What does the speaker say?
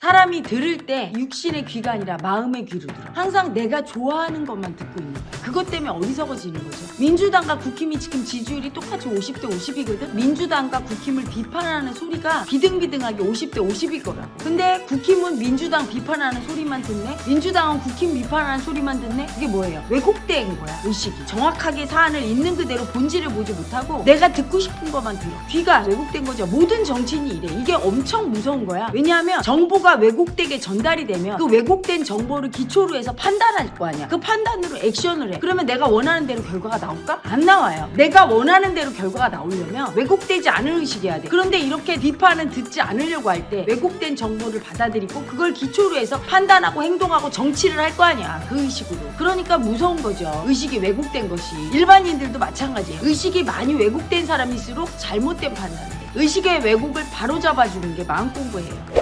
사람이 들을 때 육신의 귀가 아니라 마음의 귀로 들어. 항상 내가 좋아하는 것만 듣고 있는 거야. 그것 때문에 어리석어지는 거죠. 민주당과 국힘이 지금 지지율이 똑같이 50대 50이거든. 민주당과 국힘을 비판하는 소리가 비등비등하게 50대 50일 거라고. 근데 국힘은 민주당 비판하는 소리만 듣네. 민주당은 국힘 비판하는 소리만 듣네. 그게 뭐예요? 왜곡된 거야. 의식이. 정확하게 사안을 있는 그대로 본질을 보지 못하고 내가 듣고 싶은 것만 들어. 귀가 왜곡된 거죠. 모든 정치인이 이래. 이게 엄청 무서운 거야. 왜냐하면 정보가 왜곡되게 전달이 되면 그 왜곡된 정보를 기초로 해서 판단할 거 아니야. 그 판단으로 액션을 해. 그러면 내가 원하는 대로 결과가 나올까? 안 나와요. 내가 원하는 대로 결과가 나오려면 왜곡되지 않은 의식이어야 돼. 그런데 이렇게 비판은 듣지 않으려고 할 때 왜곡된 정보를 받아들이고 그걸 기초로 해서 판단하고 행동하고 정치를 할 거 아니야. 그 의식으로. 그러니까 무서운 거죠. 의식이 왜곡된 것이. 일반인들도 마찬가지예요. 의식이 많이 왜곡된 사람일수록 잘못된 판단을 해. 의식의 왜곡을 바로잡아주는 게 마음 공부예요.